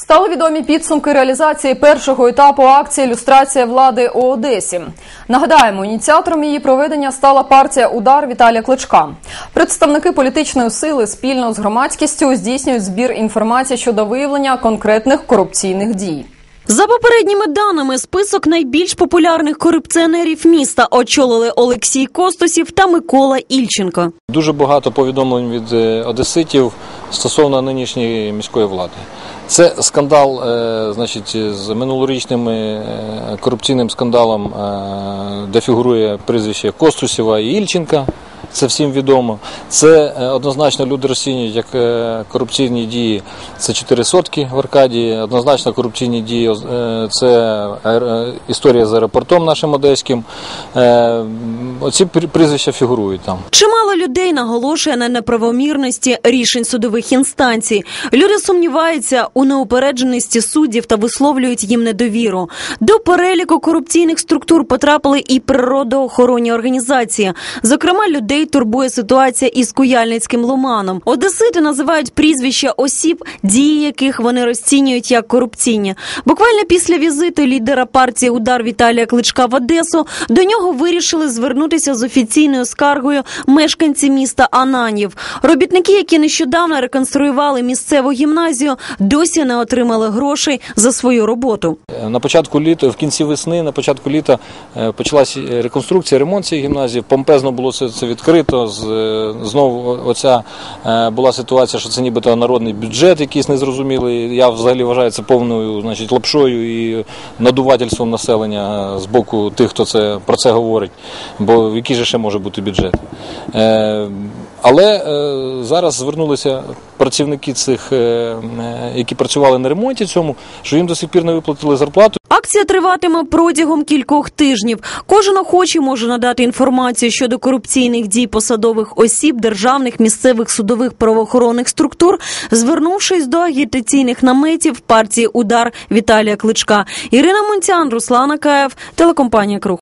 Стали відомі підсумки реалізації першого етапу акції Люстрація влади у Одесі. Нагадаємо, ініціатором її проведення стала партія Удар Віталія Кличка. Представники політичної сили спільно з громадськістю здійснюють збір інформації щодо виявлення конкретних корупційних дій. За попередніми даними, список найбільш популярних корупціонерів міста очолили Олексій Костосів та Микола Ільченко. Дуже багато повідомлень від е, одеситів стосовно нинішньої міської влади. Це скандал, е, значить, з минулорічним е, корупційним скандалом, де фігурує прізвище Костусєва і Ільченка. Це всім відомо. Це е, однозначно люди розцінюють як е, корупційні дії. Це 4 сотки в Аркадії. Однозначно корупційні дії е, це історія з аеропортом нашим одеським. Оці прі- прізвища фігурують там. Чимало людей наголошує на неправомірності рішень судових інстанцій. Люди сумніваються у неупередженості суддів та висловлюють їм недовіру. До переліку корупційних структур потрапили і природоохоронні організації. Зокрема, людей турбує ситуація із куяльницьким ломаном. Одесити називають прізвища осіб, дії яких вони розцінюють як корупційні. Буквально після візиту лідера партії Удар Віталія Кличка в Одесу до нього вирішили звернутися з офіційною скаргою мешканці міста Ананів. Робітники, які нещодавно реконструювали місцеву гімназію, досі не отримали грошей за свою роботу. На початку літа, в кінці весни, на початку літа е, почалася реконструкція, ремонт цієї гімназії. Помпезно було це, це відкрито. З, е, знову оця е, була ситуація, що це нібито народний бюджет, якийсь незрозумілий. Я взагалі вважаю це повною значить, лапшою і надувательством населення з боку тих, хто це про це говорить. Бо який же ще може бути бюджет? Е, але е, зараз звернулися працівники цих, е, е, які працювали на ремонті цьому, що їм до сих пір не виплатили зарплату. Акція триватиме протягом кількох тижнів. Кожен охочий може надати інформацію щодо корупційних дій посадових осіб державних місцевих судових правоохоронних структур, звернувшись до агітаційних наметів партії Удар Віталія Кличка. Ірина Монтян, Руслана Каєв, телекомпанія Круг.